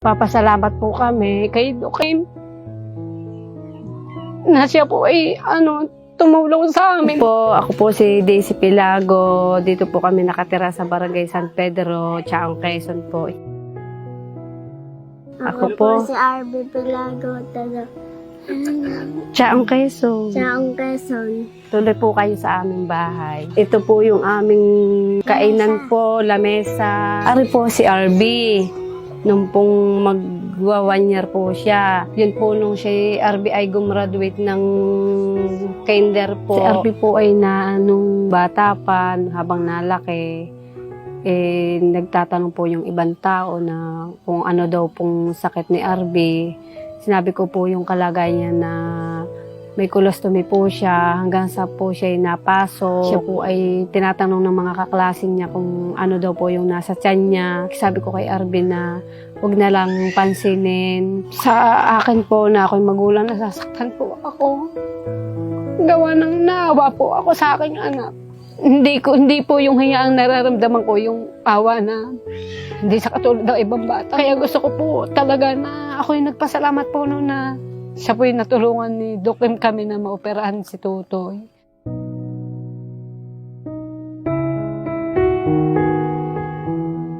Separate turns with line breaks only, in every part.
Papasalamat po kami kay Doc Kim na siya po ay ano, tumulong sa amin. Po, ako po si Daisy Pilago. Dito po kami nakatira sa Barangay San Pedro, Chaong Quezon po. Ako po.
si RB Pilago, taga
Chaong Quezon.
Saong Quezon.
Tuloy po kayo sa aming bahay. Ito po yung aming kainan po, lamesa. Ari po si RB. Nung pong magwa one year po siya. Yun po nung siya RB ay gumraduate ng kinder po. Si RB po ay na nung bata pa habang nalaki. Eh, nagtatanong po yung ibang tao na kung ano daw pong sakit ni RB. Sinabi ko po yung kalagayan niya na may colostomy po siya hanggang sa po siya ay napasok. Siya po ay tinatanong ng mga kaklasing niya kung ano daw po yung nasa tiyan niya. Sabi ko kay Arvin na huwag na lang pansinin. Sa akin po na ako'y magulang, nasasaktan po ako. Gawa ng naawa po ako sa aking anak. Hindi ko hindi po yung hiya ang nararamdaman ko yung awa na hindi sa katulad ng ibang bata. Kaya gusto ko po talaga na ako yung nagpasalamat po noon na siya po yung natulungan ni Doc Kim kami na maoperahan si Tutoy.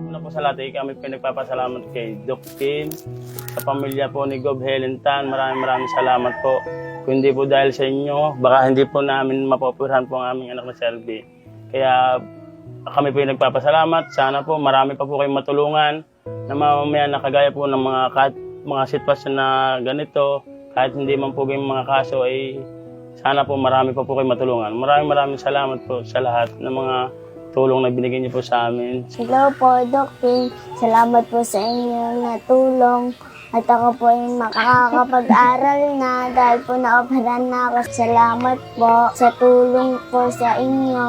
Una po sa lahat kami pinagpapasalamat kay Doc Kim, sa pamilya po ni Gob Helen Tan. Maraming maraming salamat po. Kung hindi po dahil sa inyo, baka hindi po namin mapopurahan po ang aming anak na Selby. Kaya kami po yung nagpapasalamat. Sana po marami pa po kayong matulungan na mamamaya na kagaya po ng mga, kahit mga sitwasyon na ganito. Kahit hindi man po kayong mga kaso ay sana po marami pa po kayong matulungan. Maraming maraming salamat po sa lahat ng mga tulong na binigay niyo po sa amin.
Hello po, Doc Kim. Salamat po sa inyong natulong. At ako po ay makakapag-aral na dahil po naoperahan na ako. Salamat po sa tulong po sa inyo.